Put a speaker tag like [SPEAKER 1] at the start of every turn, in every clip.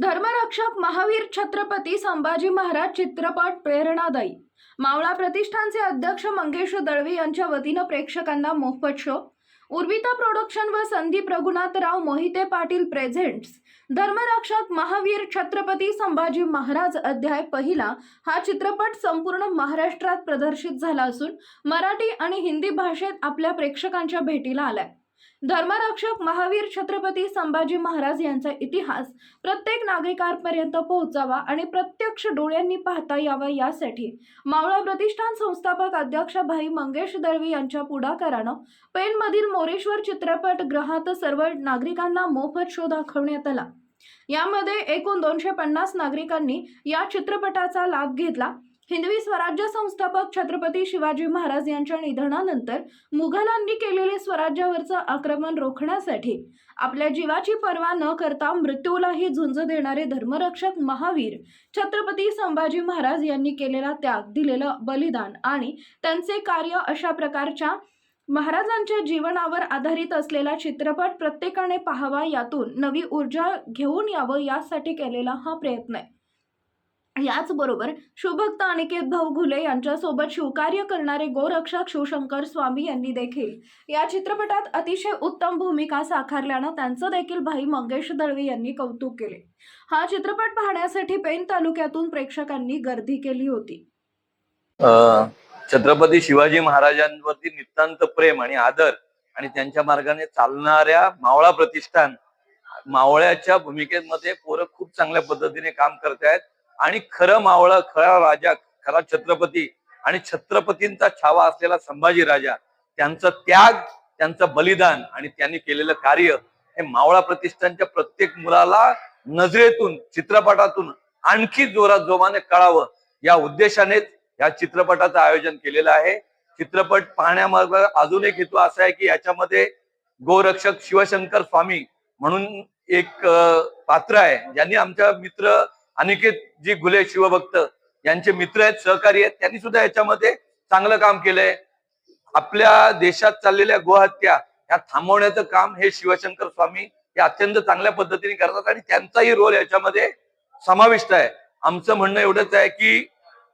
[SPEAKER 1] धर्मरक्षक महावीर छत्रपती संभाजी महाराज चित्रपट प्रेरणादायी. मावळा प्रतिष्ठानचे अध्यक्ष मंगेश दळवी यांच्या वतीनं प्रेक्षकांना मोफत शो. उर्विता प्रोडक्शन व संदीप रघुनाथराव मोहिते पाटील प्रेझेंट्स धर्मरक्षक महावीर छत्रपती संभाजी महाराज अध्याय पहिला हा चित्रपट संपूर्ण महाराष्ट्रात प्रदर्शित झाला असून मराठी आणि हिंदी भाषेत आपल्या प्रेक्षकांच्या भेटीला आलाय. धर्मरक्षक महावीर छत्रपती संभाजी महाराज यांचा इतिहास प्रत्येक नागरिकांपर्यंत पोहोचावा आणि प्रत्यक्ष डोळ्यांनी पाहता यावा यासाठी मावळा प्रतिष्ठान संस्थापक अध्यक्ष भाई मंगेश दळवी यांच्या पुढाकारानं पेणमधील मोरेश्वर चित्रपट ग्रहात सर्व नागरिकांना मोफत शो दाखवण्यात आला. यामध्ये एकूण दोनशे पन्नास नागरिकांनी या चित्रपटाचा लाभ घेतला. हिंदवी स्वराज्य संस्थापक छत्रपती शिवाजी महाराज यांच्या निधनानंतर मुघलांनी केलेले स्वराज्यावरचं आक्रमण रोखण्यासाठी आपल्या जीवाची पर्वा न करता मृत्यूलाही झुंज देणारे धर्मरक्षक महावीर छत्रपती संभाजी महाराज यांनी केलेला त्याग दिलेलं बलिदान आणि त्यांचे कार्य अशा प्रकारच्या महाराजांच्या जीवनावर आधारित असलेला चित्रपट प्रत्येकाने पाहावा यातून नवी ऊर्जा घेऊन यावं यासाठी केलेला हा प्रयत्न आहे. याचबरोबर शिवभक्त अनिकेत भाऊ घुले यांच्यासोबत शिवकार्य करणारे गोरक्षक शिवशंकर स्वामी यांनी देखील या चित्रपटात अतिशय उत्तम भूमिका साकारल्यानं त्यांचं देखील भाई मंगेश दळवी यांनी कौतुक केले. हा चित्रपट पाहण्यासाठी पेन तालुक्यातून प्रेक्षकांनी गर्दी केली होती.
[SPEAKER 2] छत्रपती शिवाजी महाराजांवरती नितांत प्रेम आणि आदर आणि त्यांच्या मार्गाने चालणाऱ्या मावळा प्रतिष्ठान मावळ्याच्या भूमिकेमध्ये पोरं खूप चांगल्या पद्धतीने काम करतायत. आणि खरं मावळा खरा राजा खरा छत्रपती आणि छत्रपतींचा छावा असलेला संभाजी राजा त्यांचं त्याग त्यांचं बलिदान आणि त्यांनी केलेलं कार्य हे मावळा प्रतिष्ठानच्या प्रत्येक मुलाला नजरेतून चित्रपटातून आणखी जोरात जोमाने कळावं या उद्देशानेच या चित्रपटाचं आयोजन केलेलं आहे. चित्रपट पाहण्यामार्ग अजून एक हेतू असा आहे की याच्यामध्ये गोरक्षक शिवशंकर स्वामी म्हणून एक पात्र आहे. ज्यांनी आमच्या मित्र अनिकेत जी गुले शिवभक्त यांचे मित्र आहेत सहकारी आहेत त्यांनी सुद्धा याच्यामध्ये चांगलं काम केलंय. आपल्या देशात चाललेल्या गोहत्या या थांबवण्याचं काम हे शिवशंकर स्वामी हे अत्यंत चांगल्या पद्धतीने करतात आणि त्यांचाही रोल याच्यामध्ये समाविष्ट आहे. आमचं म्हणणं एवढंच आहे की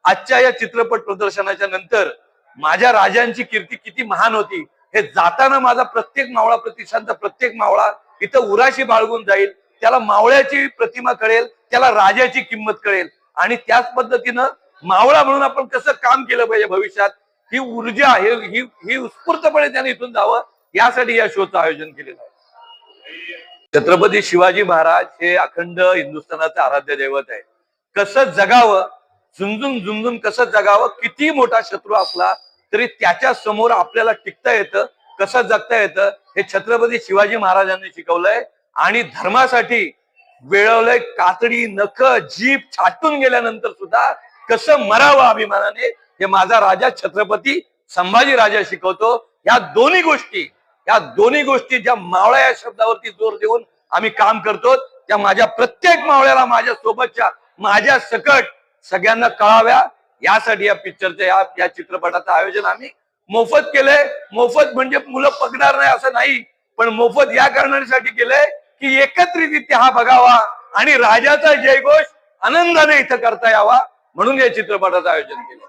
[SPEAKER 2] आजच्या या चित्रपट प्रदर्शनाच्या नंतर माझ्या राजांची कीर्ती किती महान होती हे जाताना माझा प्रत्येक मावळा प्रतिष्ठानचा प्रत्येक मावळा इथं उराशी बाळगून जाईल त्याला मावळ्याची प्रतिमा कळेल त्याला राजाची किंमत कळेल. आणि त्याच पद्धतीनं मावळा म्हणून आपण कसं काम केलं पाहिजे भविष्यात ही ऊर्जा हे ही ही उत्स्फूर्तपणे त्याने इथून जावं यासाठी या शोचं आयोजन केलेलं आहे. छत्रपती शिवाजी महाराज हे अखंड हिंदुस्थानाचं आराध्य दैवत आहे कसं जगावं झुंजून झुंजून कसं जगावं किती मोठा शत्रू असला तरी त्याच्यासमोर आपल्याला टिकता येतं कसं जगता येतं हे छत्रपती शिवाजी महाराजांनी शिकवलंय. आणि धर्मासाठी वेळवलंय कातडी नख जीप छाटून गेल्यानंतर सुद्धा कसं मरावं अभिमानाने हे माझा राजा छत्रपती संभाजी राजा शिकवतो. या दोन्ही गोष्टी या दोन्ही गोष्टी ज्या मावळ्या या शब्दावरती जोर देऊन आम्ही काम करतो त्या माझ्या प्रत्येक मावळ्याला माझ्या सोबतच्या माझ्या सकट सगळ्यांना कळाव्या. यासाठी या पिक्चरच्या या या चित्रपटाचं आयोजन आम्ही मोफत केलंय. मोफत म्हणजे मुलं पगणार नाही असं नाही पण मोफत या कारणासाठी केलंय. की एकत्रित हा बघावा आणि राजाचा जयघोष आनंदाने इथं करता यावा म्हणून या चित्रपटाचं आयोजन केलं.